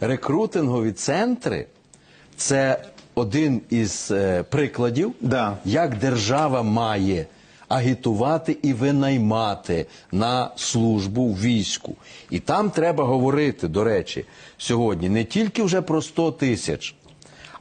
Рекрутингові центри це один із е, прикладів, Да. як держава має агітувати і винаймати на службу в війську. І там треба говорити, до речі, сьогодні не тільки вже про 100 тисяч,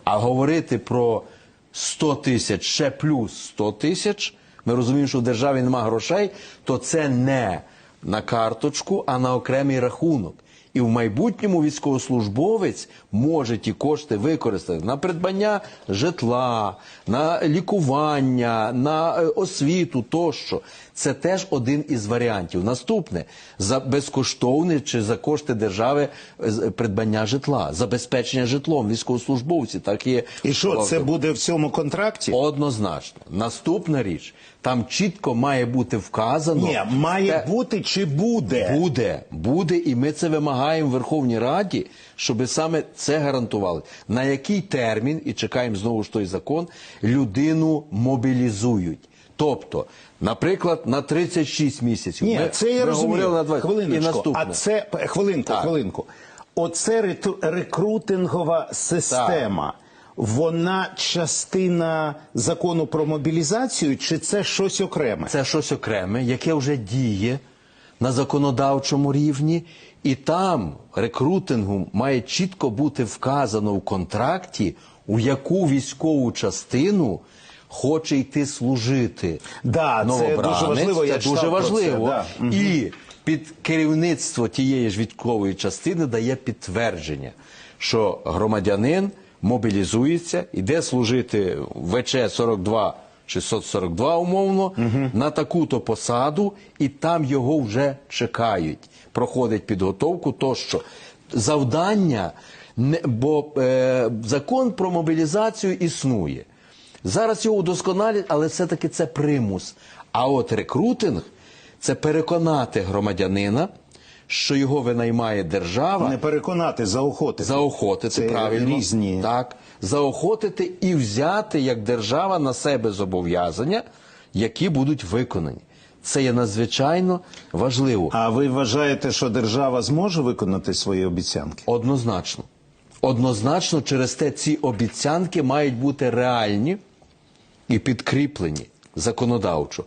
а говорити про 100 тисяч ще плюс 100 тисяч. Ми розуміємо, що в державі немає грошей, то це не на карточку, а на окремий рахунок. І в майбутньому військовослужбовець може ті кошти використати на придбання житла, на лікування, на е, освіту тощо. Це теж один із варіантів. Наступне за безкоштовне чи за кошти держави е, придбання житла, забезпечення житлом військовослужбовці. Так є І що це буде в цьому контракті? однозначно. Наступна річ там чітко має бути вказано. Ні, має те- бути чи буде? Буде, буде, і ми це вимагаємо в Верховній Раді, щоб саме це гарантували. На який термін, і чекаємо знову ж той закон, людину мобілізують. Тобто, наприклад, на 36 місяців. Ні, Ми- це я ми розумію. на 20. І Хвилиночку. наступне. А це хвилинку, Так. хвилинку. Оце рекрутингова система. Вона частина закону про мобілізацію, чи це щось окреме? Це щось окреме, яке вже діє на законодавчому рівні, і там рекрутингу має чітко бути вказано в контракті, у яку військову частину хоче йти служити. Да, це дуже важливо, я Це дуже про це, да. І під керівництво тієї ж військової частини дає підтвердження, що громадянин мобілізується, іде служити ВЧ-42 642 умовно, на таку-то посаду, і там його вже чекають. Проходить підготовку, тощо. Завдання, не, бо е, закон про мобілізацію існує. Зараз його удосконалять, але все-таки це примус. А от рекрутинг це переконати громадянина, що його винаймає держава, Не переконати, заохотити. заохотити Це правильно. різні. Так, заохотити і взяти як держава на себе зобов'язання, які будуть виконані. Це є надзвичайно важливо. А ви вважаєте, що держава зможе виконати свої обіцянки? Однозначно. Однозначно, через те ці обіцянки мають бути реальні і підкріплені законодавчо.